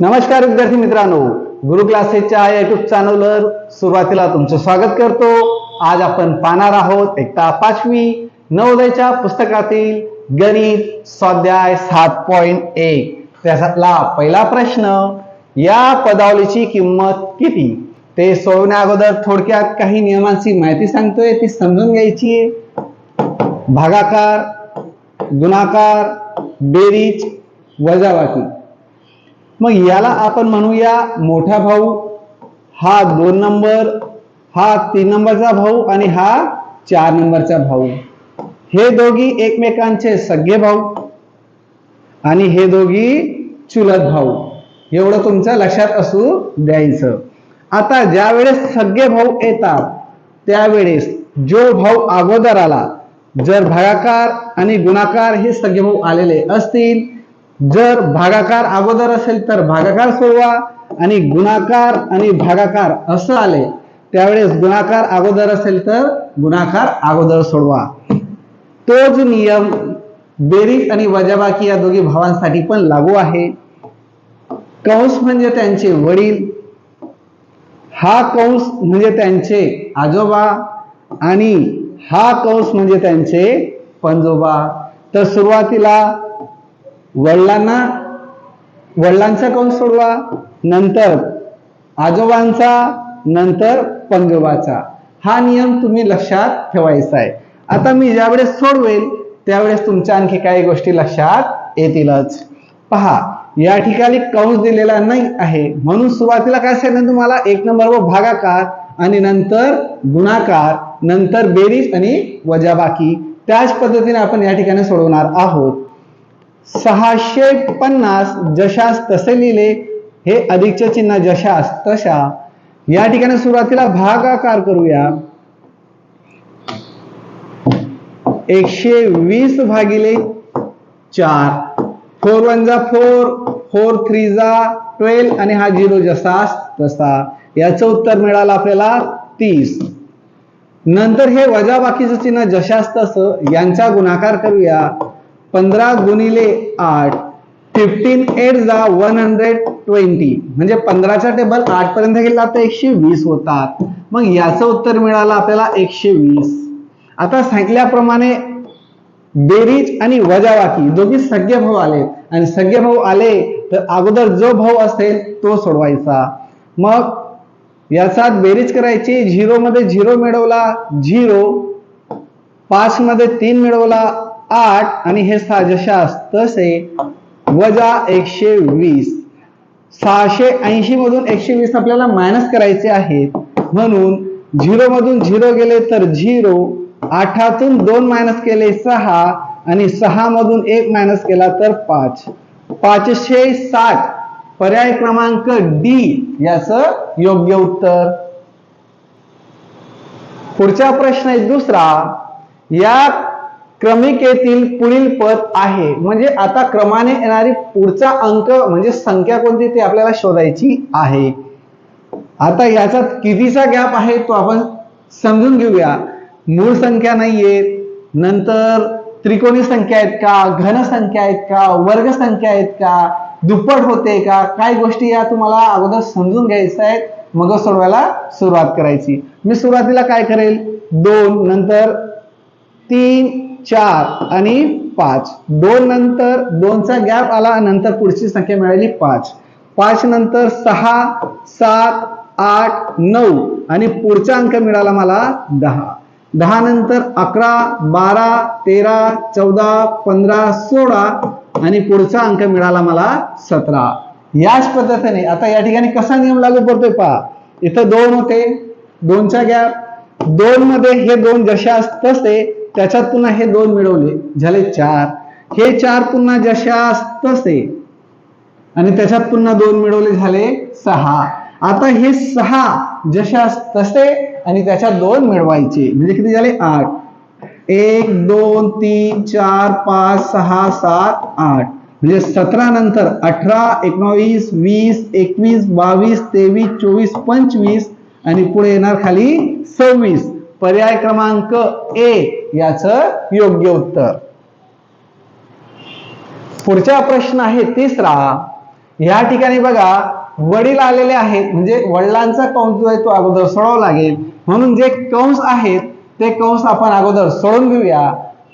नमस्कार विद्यार्थी मित्रांनो. गुरु क्लासेसच्या युट्यूब चॅनलवर सुरुवातीला तुमचं स्वागत करतो. आज आपण पाहणार आहोत एकता पाचवी नवोदयच्या पुस्तकातील गणित स्वाध्याय सात पॉइंट एक. त्याच्यातला पहिला प्रश्न या पदावलीची किंमत किती? ते सोडवण्या अगोदर थोडक्यात काही नियमांची माहिती सांगतोय ती समजून घ्यायची आहे. भागाकार गुणाकार बेरीज वजाबाकी. मग याला आपण म्हणूया मोठा भाऊ. हा दोन नंबर हा तीन नंबरचा भाऊ आणि हा चार नंबरचा भाऊ. हे दोघी एकमेकांचे सगळे भाऊ आणि हे दोघी चुलत भाऊ. एवढं तुमच्या लक्षात असू द्यायचं. आता ज्या वेळेस सगळे भाऊ येतात त्यावेळेस जो भाऊ अगोदर आला जर भागाकार आणि गुणाकार हे सगळे भाऊ आलेले असतील जर भागाकार अगोदर असेल तर भागाकार सोडवा आणि गुणाकार आणि भागाकार असं आले त्यावेळेस गुणाकार अगोदर असेल तर गुणाकार अगोदर सोडवा. तोच नियम बेरीज आणि वजाबाकी या दोघी भावांसाठी पण लागू आहे. कंस म्हणजे त्यांचे वडील हा कंस म्हणजे त्यांचे आजोबा आणि हा कंस म्हणजे त्यांचे पंजोबा. तर सुरुवातीला वडिलांना वडिलांचा कौन सोडवा? नंतर आजोबांचा नंतर पंजोबाचा. हा नियम तुम्ही लक्षात ठेवायचा आहे. आता मी ज्यावेळेस सोडवेल त्यावेळेस तुमच्या आणखी काही गोष्टी लक्षात येतीलच. पहा या ठिकाणी कंस दिलेला नाही आहे. म्हणून सुरुवातीला काय सांगितलं तुम्हाला? एक नंबर व भागाकार आणि नंतर गुणाकार नंतर बेरीज आणि वजाबाकी. त्याच पद्धतीने आपण या ठिकाणी सोडवणार आहोत. सहाशे पन्नास जशास तसे लिहिले हे अधिकचे चिन्ह जशास तशा. या ठिकाणी सुरुवातीला भागाकार करूया. एकशे वीस भागिले चार. फोर वन जा फोर फोर थ्री जा ट्वेल्व आणि हा झिरो जसास तसा. याचं उत्तर मिळालं आपल्याला तीस. नंतर हे वजा बाकीचं चिन्ह जशास तसं यांचा गुणाकार करूया. पंधरा गुणिले आठ. फिफ्टीन एट जा वन हंड्रेड ट्वेंटी म्हणजे पंधराचा टेबल आठ पर्यंत गेला तर एकशे वीस होतात. मग याचं उत्तर मिळालं आपल्याला एकशे वीस. आता सांगितल्याप्रमाणे बेरीज आणि वजावाकी दोघी सगळे भाऊ आले. आणि सगळे भाऊ आले तर अगोदर जो भाऊ असेल तो सोडवायचा. मग याचा बेरीज करायची झिरो मध्ये झिरो मिळवला झिरो. पाच मध्ये तीन मिळवला आठ आणि हे सहा जशास तसे वजा एकशे वीस. सहाशे ऐंशी मधून एकशे वीस आपल्याला मायनस करायचे आहेत. म्हणून झिरो मधून झिरो गेले तर झिरो आठातून दोन मायनस केले सहा आणि सहा मधून एक मायनस केला तर पाच. पाचशे साठ. पर्याय क्रमांक डी याच योग्य उत्तर. पुढचा प्रश्न आहे दुसरा. या क्रमिकेतील पुढील पद आहे. म्हणजे आता क्रमाने येणारी पुढचा अंक म्हणजे संख्या कोणती ते आपल्याला शोधायची आहे. आता याचा कितीचा गॅप आहे तो आपण समजून घेऊया. मूळ संख्या नाहीये. नंतर त्रिकोणी संख्या आहेत का? घन संख्या आहेत का? वर्ग संख्या आहेत का? दुप्पट होते का? काय गोष्टी या तुम्हाला अगोदर समजून घ्यायच्या आहेत. मग सोडवायला सुरुवात करायची. मी सुरुवातीला काय करेल? दोन नंतर तीन चार आणि पाच. दोन नंतर दोनचा गॅप आला नंतर पुढची संख्या मिळाली पाच. पाच नंतर सहा सात आठ नऊ आणि पुढचा अंक मिळाला मला दहा. दहा नंतर अकरा बारा तेरा चौदा पंधरा सोळा आणि पुढचा अंक मिळाला मला सतरा. याच पद्धतीने आता या ठिकाणी कसा नियम लागू पडतोय पहा. इथं दोन होते दोनचा गॅप दोन मध्ये हे दोन जशास तसे त्याच्यात पुन्हा हे दोन मिळवले. झाले चार. हे चार पुन्हा जशास तसे. आणि त्याच्यात पुन्हा दोन मिळवले झाले सहा. आता हे सहा जशास तसे आणि त्याच्यात दोन मिळवायचे. म्हणजे किती झाले? आठ. एक दोन तीन चार पाच सहा सात आठ. म्हणजे सतरा नंतर अठरा एकोणावीस वीस एकवीस बावीस तेवीस चोवीस पंचवीस आणि पुढे येणार खाली सव्वीस. पर्याय क्रमांक ए याच योग्य उत्तर. पुढचा प्रश्न आहे तिसरा. या ठिकाणी बघा वडील आलेले आहेत म्हणजे वडिलांचा कंस जो आहे तो अगोदर सोडावा लागेल. म्हणून जे कंस आहेत ते कंस आपण अगोदर सोडून घेऊया.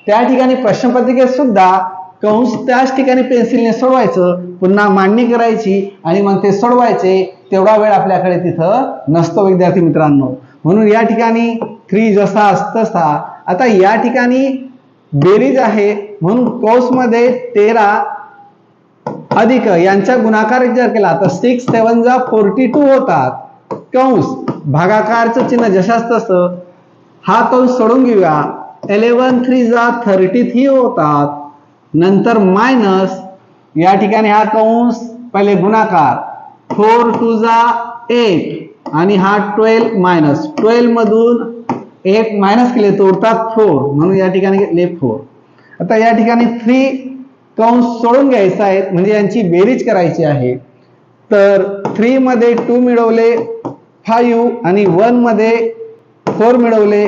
त्या ठिकाणी प्रश्नपत्रिकेत सुद्धा कंस त्याच ठिकाणी पेन्सिलने सोडवायचं पुन्हा मांडणी करायची आणि मग ते सोडवायचे तेवढा वेळ आपल्याकडे तिथं नसतो विद्यार्थी मित्रांनो. म्हणून या ठिकाणी थ्री जसा तसा. आता या ठिकाणी बेरीज आहे म्हणून कौसमध्ये तेरा अधिक यांचा गुणाकार जर केला तर सिक्स सेवन जा फोर्टी टू होतात. कंस भागाकारचं चिन्ह जशाच तसं. हा कंस सोडून घेऊया. एलेवन थ्री जा थर्टी थ्री होतात. नंतर मायनस या ठिकाणी हा कंस पहिले गुणाकार. फोर टू जा एट आणि हा ट्वेल्व मायनस ट्वेल्व मधून एक मायनस केले तर उरतात फोर म्हणून या ठिकाणी घेतले फोर आता या ठिकाणी थ्री कंस सोडून घ्यायचा आहे म्हणजे यांची बेरीज करायची आहे. तर थ्री मध्ये टू मिळवले फाईव्ह आणि वनमध्ये फोर मिळवले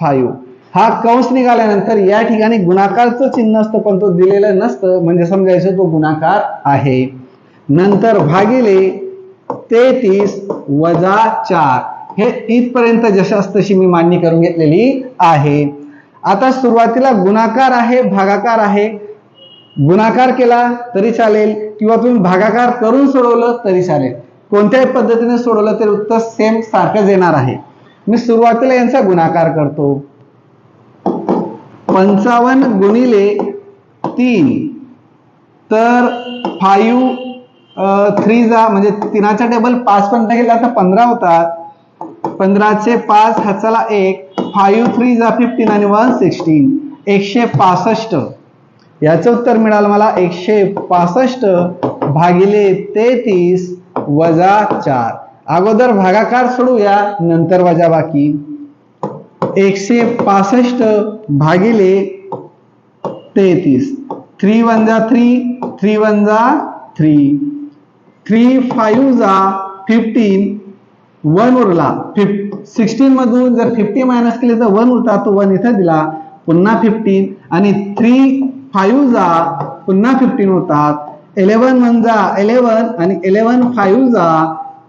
फाईव्ह हा कंस निघाल्यानंतर या ठिकाणी गुणाकारचं चिन्ह असतं पण तो दिलेलं नसतं. म्हणजे समजायचं तो गुणाकार आहे. नंतर भागिले तेहतीस वजा चार. हे इथपर्यंत जशास तशी मी मांडणी करून घेतलेली आहे. आता सुरुवातीला गुणाकार आहे भागाकार आहे. गुणाकार केला तरी चालेल किंवा तुम्ही भागाकार करून सोडवलं तरी चालेल. कोणत्याही पद्धतीने सोडवलं तरी उत्तर सेम सारखंच येणार आहे. मी सुरुवातीला यांचा गुणाकार करतो. पंचावन्न गुणिले तीन तर फाईव्ह थ्री जा म्हणजे तिनाचा टेबल पाच पर्यंत गेला आता पंधरा होतात. पंधराचे पाच हाताला एक फाईव्ह थ्री जा फिफ्टीन आणि वन सिक्स्टीन एकशे पासष्ट. याचं उत्तर मिळालं मला एकशे पासष्ट भागिले तेहतीस वजा चार. अगोदर भागाकार सोडूया नंतर वजा बाकी. एकशे पासष्ट भागिले तेहतीस. थ्री वन जा थ्री थ्री वन जा थ्री थ्री फाईव्ह जा फिफ्टीन वन उरला. फिफ सिक्स्टीन मधून जर फिफ्टी मायनस केले तर वन उरता तो वन इथं दिला पुन्हा फिफ्टीन. आणि थ्री फाईव्ह जा पुन्हा फिफ्टीन होतात इलेवन वन जा इलेवन आणि इलेवन फाईव्ह जा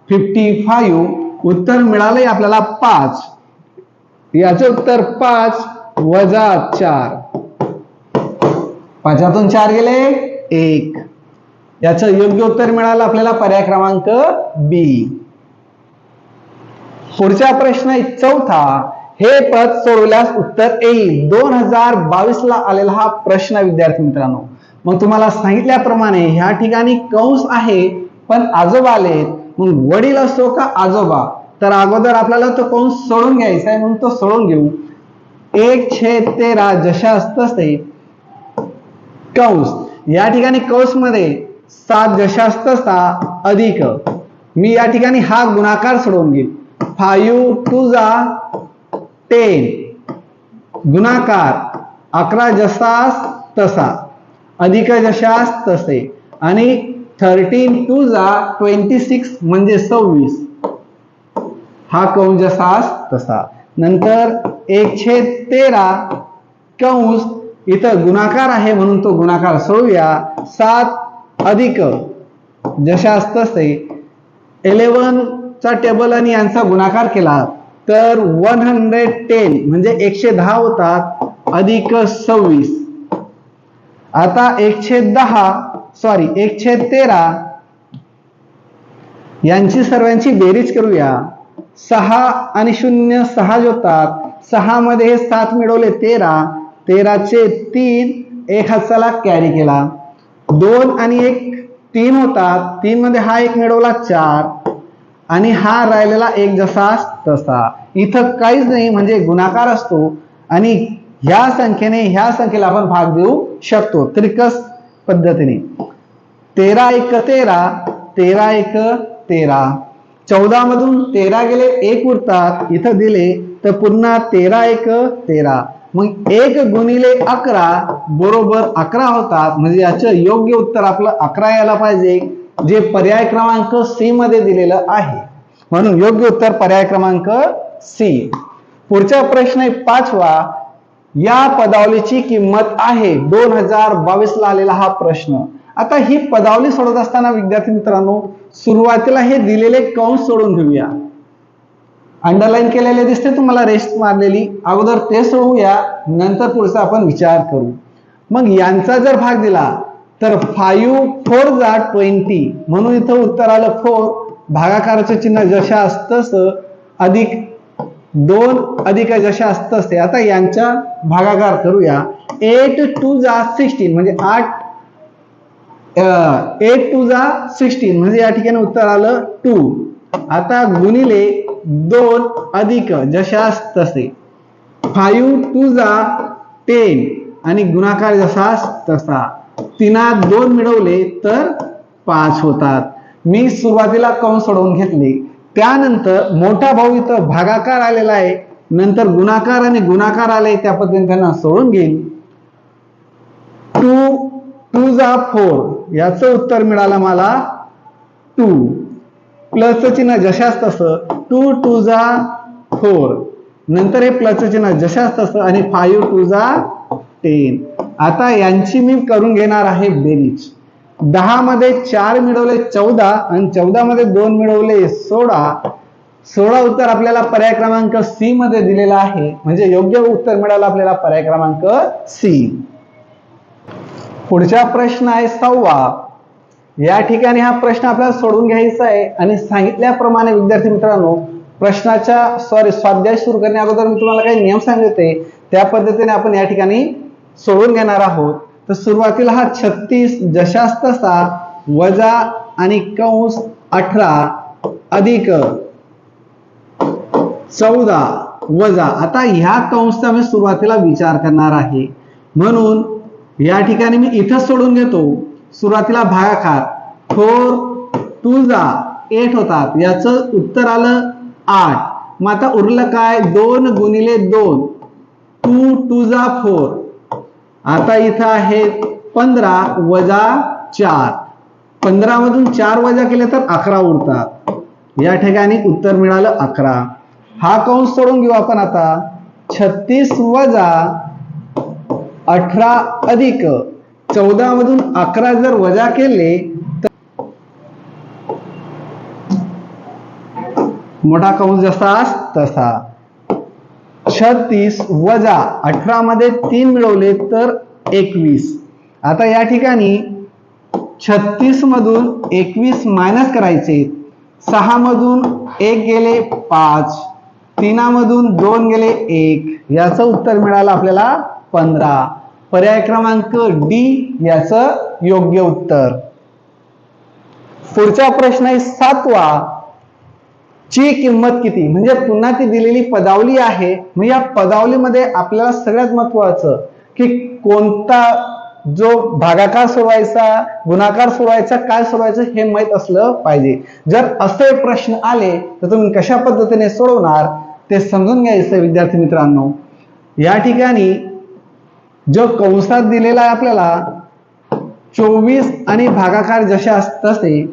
फिफ्टी फाईव्ह. उत्तर मिळालंय आपल्याला पाच. याचं उत्तर पाच वजा चार. पाचातून चार गेले एक. याचं योग्य उत्तर मिळालं आपल्याला पर्याय क्रमांक बी पुढचा प्रश्न चौथा. हे पद सोडवल्यास उत्तर येईल. दोन हजार बावीस ला आलेला हा प्रश्न विद्यार्थी मित्रांनो. मग तुम्हाला सांगितल्याप्रमाणे ह्या ठिकाणी कंस आहे पण आजोबा आलेत. मग वडील असतो का आजोबा? तर अगोदर आपल्याला तो कंस सोडून घ्यायचा आहे म्हणून तो सोडून घेऊ. एक छेद तेरा जशास तसे. कंस. या ठिकाणी कंसमध्ये सात जशास तसा अधिक. मी या ठिकाणी हा गुणाकार सोडवून घेईल फाईव्ह टू जा टेन. गुणाकार अकरा जसास तसा. अधिक जशास तसे. आणि थर्टीन टू जा ट्वेंटी सिक्स म्हणजे सव्वीस. हा कंस जसास तसा. नंतर एक छेद तेरा कंस. इथं गुणाकार आहे म्हणून तो गुणाकार सोडूया. सात अधिक. जशास तसे. इलेव्हन चा टेबल आणि यांचा गुणाकार केला तर वन हंड्रेड टेन म्हणजे एकशे दहा होतात अधिक सव्वीस. आता एकशे दहा सॉरी एकशे तेरा यांची सर्वांची बेरीज करूया. सहा आणि शून्य सहा होतात सहा मध्ये हे सात मिळवले तेरा. तेराचे तीन एक हाताला कॅरी केला. दोन आणि एक तीन होतात. तीन मध्ये हा एक मिळवला चार आणि हा राहिलेला एक जसा तसा. इथं काहीच नाही म्हणजे गुणाकार असतो आणि ह्या संख्येने ह्या संख्येला आपण भाग देऊ शकतो. त्रिकस पद्धतीने. तेरा एक तेरा तेरा एक तेरा. चौदा मधून तेरा गेले एक उरतात. इथं दिले तर पुन्हा तेरा एक तेरा. मग एक गुणिले अकरा बरोबर अकरा होतात. म्हणजे याचं योग्य उत्तर आपलं अकरा यायला पाहिजे जे पर्याय क्रमांक सी मध्ये दिलेलं आहे. म्हणून योग्य उत्तर पर्याय क्रमांक सी पुढचा प्रश्न आहे पाचवा. या पदावलीची किंमत आहे दोन हजार बावीस ला आलेला हा प्रश्न. आता ही पदावली सोडत असताना विद्यार्थी मित्रांनो सुरुवातीला हे दिलेले कंस सोडून घेऊया. अंडरलाईन केलेले दिसते तुम्हाला रेस्ट मारलेली. अगोदर ते सोडूया नंतर पुढचा आपण विचार करू. मग यांचा जर भाग दिला तर फाईव्ह फोर जा ट्वेंटी म्हणून इथं उत्तर आलं फोर भागाकाराचं चिन्ह जशा असतं अधिक दोन अधिक जशा असत ते आता यांच्या भागाकार करूया. एट टू जा सिक्स्टीन म्हणजे आठ एट टू जा सिक्स्टीन म्हणजे या ठिकाणी उत्तर आलं टू आता गुणिले दोन अधिक जशास तसे. फाईव्ह टू जा टेन आणि गुणाकार जसास तसा. तिना दोन मिळवले तर पाच होतात. मी सुरुवातीला कौन सोडवून घेतले. त्यानंतर मोठा भाऊ इथं भागाकार आलेला आहे. नंतर गुणाकार आणि गुणाकार आले त्या पद्धतीने त्यांना सोडून घेईल टू टू जा फोर. याचं उत्तर मिळालं मला टू. प्लसचं चिन्ह जशास तसं टू टू जा फोर. नंतर हे प्लसचं चिन्ह जशास तसं आणि फाईव्ह टू जा टेन. आता यांची मी करून घेणार आहे बेरीज. दहा मध्ये चार मिळवले चौदा आणि चौदा मध्ये दोन मिळवले सोळा. सोळा उत्तर आपल्याला पर्याय क्रमांक सी मध्ये दिलेला आहे. म्हणजे योग्य उत्तर मिळालं आपल्याला पर्याय क्रमांक सी पुढचा प्रश्न आहे सव्वा. या ठिकाणी हा प्रश्न आपल्याला सोडून घ्यायचा आहे. आणि सांगितल्याप्रमाणे विद्यार्थी मित्रांनो प्रश्नाच्या सॉरी स्वाध्याय सुरू करण्या अगोदर मी तुम्हाला काही नियम सांगितले त्या पद्धतीने आपण या ठिकाणी सोडून घेणार आहोत. तर सुरुवातीला हा छत्तीस जशास तसा वजा आणि कंस अठरा अधिक चौदा वजा. आता ह्या कंसचा मी सुरुवातीला विचार करणार आहे. म्हणून या ठिकाणी मी इथं सोडून घेतो. सुरुवातीला भागाकार फोर टू जा एट होतात. याचं उत्तर आलं आठ. मग आता उरलं काय? दोन गुणिले दोन. टू टू जा फोर. आता इथं आहे पंधरा वजा चार. पंधरा मधून चार वजा केले तर अकरा उरतात. या ठिकाणी उत्तर मिळालं अकरा. हा कंस सोडून घेऊ आपण आता. छत्तीस वजा अठरा अधिक चौदा मधून अकरा जर वजा केले तर मोठा कंस जसा तसा. छत्तीस वजा अठरा मध्ये तीन मिळवले तर एकवीस. आता या ठिकाणी छत्तीस मधून एकवीस मायनस करायचे. सहा मधून एक गेले पाच. तीनामधून दोन गेले एक. याचं उत्तर मिळालं आपल्याला पंधरा. पर्याय क्रमांक डी याचं योग्य उत्तर. पुढचा प्रश्न आहे सातवा. ची किंमत किती? म्हणजे पुन्हा ती दिलेली पदावली आहे. मग या पदावलीमध्ये आपल्याला सगळ्यात महत्वाचं की कोणता जो भागाकार सोडवायचा गुणाकार सोडवायचा काय सोडवायचं हे माहीत असलं पाहिजे. जर असे प्रश्न आले तर तुम्ही कशा पद्धतीने सोडवणार ते समजून घ्यायचं विद्यार्थी मित्रांनो. या ठिकाणी जो कंसात दिलेला आहे आपल्याला चोवीस आणि भागाकार जसे असत तसे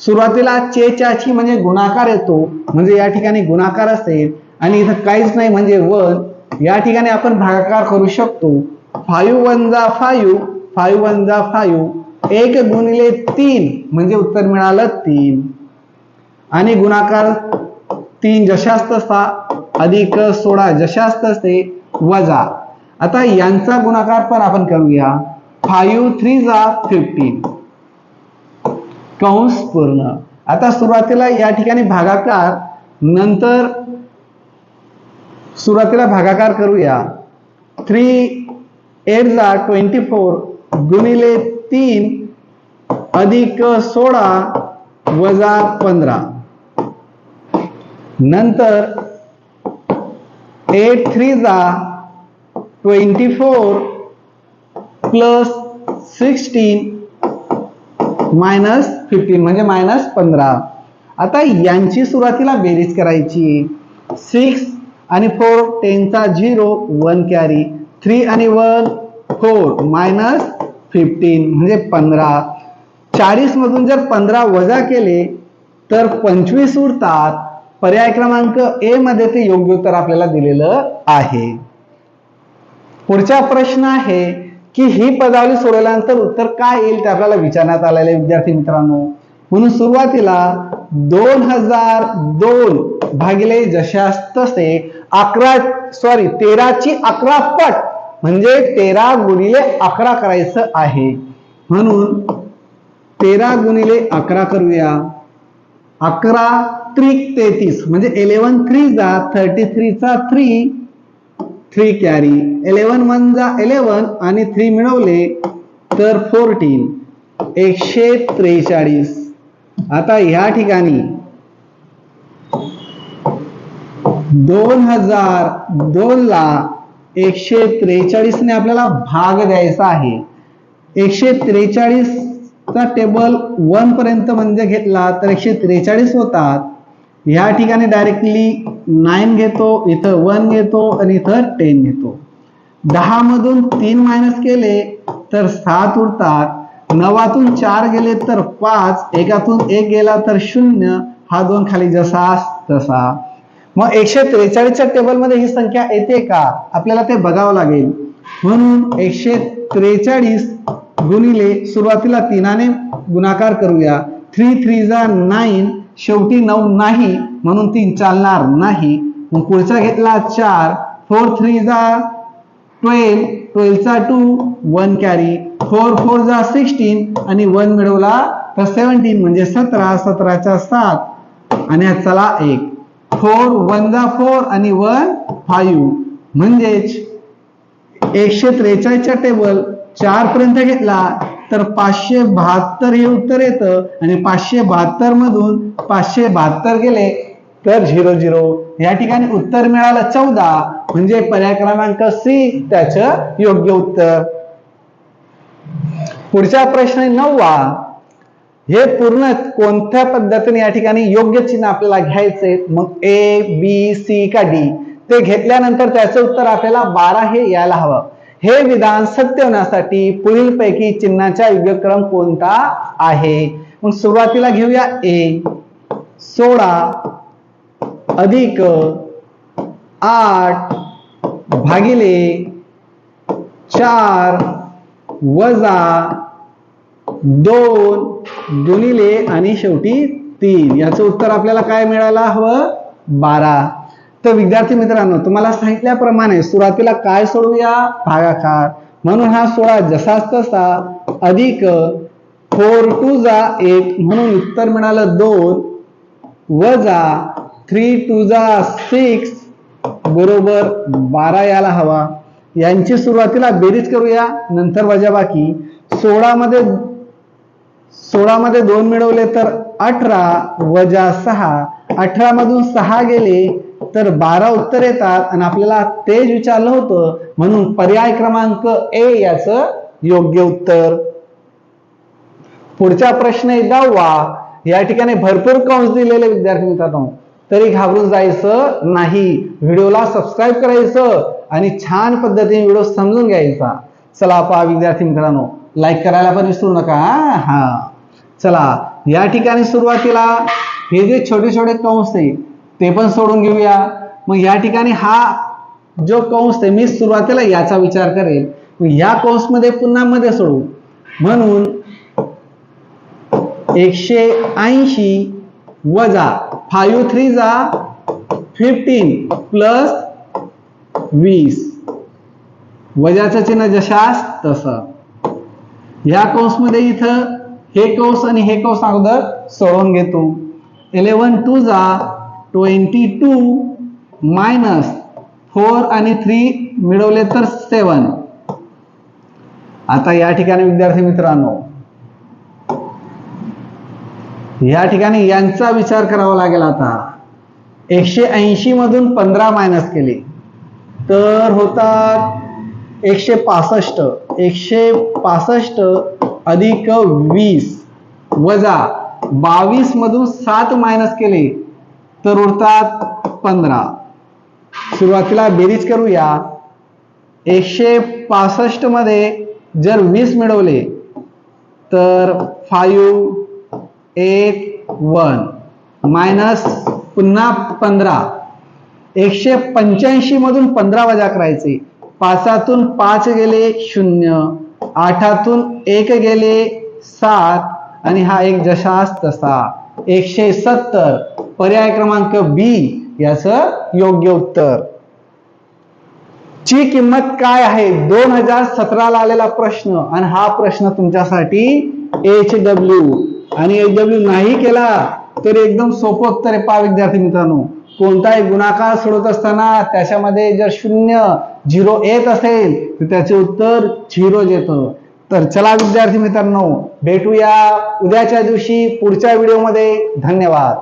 सुरुवातीला चेचाची म्हणजे गुणाकार येतो म्हणजे या ठिकाणी गुणाकार असेल आणि इथं काहीच नाही म्हणजे वन या ठिकाणी आपण भागाकार करू शकतो. फाईव्ह वन जा फाईव्ह फाईव्ह वन जा फाईव्ह एक गुणिले तीन म्हणजे उत्तर मिळालं तीन. आणि गुणाकार तीन जशा असत असता अधिक सोळा जशा असत असते वजा. आता यांचा गुणाकार पण आपण करूया. फाईव्ह थ्री जा फिफ्टीन कंस पूर्ण. आता सुरुवातीला या ठिकाणी भागाकार नंतर सुरुवातीला भागाकार करूया. थ्री एट जा ट्वेंटी फोर गुणिले तीन अधिक सोळा वजा पंधरा. नंतर एट थ्री जा twenty four plus sixteen minus fifteen म्हणजे मायनस पंधरा. आता यांची सुरुवातीला बेरीज करायची. सिक्स आणि फोर टेनचा झिरो वन कॅरी. थ्री आणि वन फोर मायनस फिफ्टीन म्हणजे पंधरा. चाळीस मधून जर पंधरा वजा केले तर पंचवीस उरतात. पर्याय क्रमांक ए मध्ये ते योग्य उत्तर आपल्याला दिलेलं आहे. पुढचा प्रश्न आहे की ही पदावली सोडवल्यानंतर उत्तर काय येईल ते आपल्याला विचारण्यात आलेले विद्यार्थी मित्रांनो. म्हणून सुरुवातीला दोन हजार दोन भागिले जशास तसे अकरा सॉरी तेराची अकरा पट म्हणजे तेरा गुणिले अकरा करायचं आहे. म्हणून तेरा गुणिले अकरा करूया. अकरा त्रिक तेहतीस म्हणजे इलेव्हन थ्री जा thirty थ्रीचा three three carry eleven one जा इलेव्हन आणि थ्री मिळवले तर फोर्टीन एकशे त्रेचाळीस. आता ह्या ठिकाणी दोन हजार दोन ला एकशे त्रेचाळीस ने आपल्याला भाग द्यायचा आहे. एकशे त्रेचाळीस चा टेबल वन पर्यंत म्हणजे घेतला तर एकशे त्रेचाळीस होतात. या ठिकाणी डायरेक्टली नाईन घेतो इथं वन घेतो आणि इथं टेन घेतो. दहा मधून तीन मायनस केले तर सात उरतात. नवातून चार गेले तर पाच एकातून एक गेला तर शून्य हा दोन खाली जसा तसा. मग एकशे त्रेचाळीसच्या टेबलमध्ये ही संख्या येते का? आपल्याला ते बघावं लागेल. म्हणून एकशे त्रेचाळीस गुणिले सुरुवातीला तीनाने गुणाकार करूया. थ्री थ्री जा नाईन शेवटी नऊ नाही म्हणून तीन चालणार नाही. मग पुढचा घेतला चार. फोर थ्री जा twelve ट्वेल्वचा two one carry four four जा सिक्स्टीन आणि वन मिळवला तर सेवन्टीन म्हणजे सतरा. सतराच्या सात. आणि चला एक. फोर वन जा फोर आणि वन फाईव्ह म्हणजेच एकशे त्रेचाळीसच्या टेबल चार पर्यंत घेतला. तर पाचशे बहात्तर हे उत्तर येतं आणि पाचशे बहात्तर मधून पाचशे बहात्तर गेले तर झिरो झिरो. या ठिकाणी उत्तर मिळालं चौदा म्हणजे पर्याय क्रमांक सी त्याचं योग्य उत्तर. पुढचा प्रश्न नववा. हे पूर्ण कोणत्या पद्धतीने या ठिकाणी योग्य चिन्ह आपल्याला घ्यायचे मग ए बी सी का डी ते घेतल्यानंतर त्याचं उत्तर आपल्याला बारा हे यायला हवं. हे विधान सत्य होण्यासाठी पुढील पैकी चिन्हाचा योग्य क्रम कोणता आहे? मग सुरुवातीला घेऊया ए. सोळा अधिक आठ भागिले चार वजा दोन गुणिले आणि शेवटी तीन. याचं उत्तर आपल्याला काय मिळायला हवं? बारा. तर विद्यार्थी मित्रांनो तुम्हाला सांगितल्याप्रमाणे सुरुवातीला काय सोडूया भागाकार. म्हणून हा सोळा जसाच तसा अधिक फोर टू जा एट म्हणून उत्तर मिळालं दोन वजा थ्री टू जा सिक्स बरोबर बारा याला हवा. यांची सुरुवातीला बेरीज करूया नंतर वजाबाकी. सोळा मध्ये सोळा मध्ये दोन मिळवले तर अठरा वजा सहा. अठरा मधून सहा गेले तर बारा उत्तर येतात आणि आपल्याला तेच विचारलं होतं म्हणून पर्याय क्रमांक ए याचं योग्य उत्तर. पुढचा प्रश्न आहे दहावा. या ठिकाणी भरपूर कंस दिलेले विद्यार्थी मित्रांनो. तरी घाबरून जायचं नाही. व्हिडिओला सबस्क्राईब करायचं आणि छान पद्धतीने व्हिडिओ समजून घ्यायचा. चला पहा विद्यार्थी मित्रांनो लाईक करायला पण विसरू नका हा? चला या ठिकाणी सुरुवातीला. हे जे छोटे छोटे कंस आहे ते पण सोडून घेऊया. मग या ठिकाणी हा जो कंस आहे मी सुरुवातीला याचा विचार करेल. या कंसमध्ये पुन्हा मध्ये सोडू. म्हणून एकशे ऐंशी वजा फाईव्ह थ्री जा फिफ्टीन प्लस वीस. वजाचं चिन्ह जशास तसं. या कंसमध्ये इथं हे कंस आणि हे कंस अगोदर सोडून घेतो. इलेवन टू जा ट्वेंटी टू मायनस फोर आणि थ्री मिळवले तर सेवन. आता या ठिकाणी विद्यार्थी मित्रांनो या ठिकाणी यांचा विचार करावा लागेल आता. एकशे ऐंशी मधून पंधरा मायनस केले तर होतात एकशे पासष्ट. एकशे पासष्ट अधिक वीस वजा बावीस मधून सात मायनस केले तर उरतात पंधरा. सुरुवातीला बेरीज करूया. एकशे पासष्टमध्ये जर वीस मिळवले तर फाईव्ह एट वन मायनस पुन्हा पंधरा. एकशे पंच्याऐंशी मधून पंधरा वजा करायचे. पाचातून पाच गेले शून्य. आठातून एक गेले सात. आणि हा एक जशास तसा. एकशे सत्तर. पर्याय क्रमांक बी याच योग्य उत्तर. ची किंमत काय आहे? दोन हजार सतराला आलेला प्रश्न. आणि हा प्रश्न तुमच्यासाठी एच डब्ल्यू आणि एच डब्ल्यू नाही केला तर एकदम सोपं उत्तर आहे पहा विद्यार्थी मित्रांनो. कोणताही गुणाकार सोडवत असताना त्याच्यामध्ये जर शून्य झिरो येत असेल तर त्याचे उत्तर झिरो येतं. तर चला विद्यार्थी मित्रांनो भेटूया उद्याच्या दिवशी पुढच्या व्हिडिओमध्ये. धन्यवाद.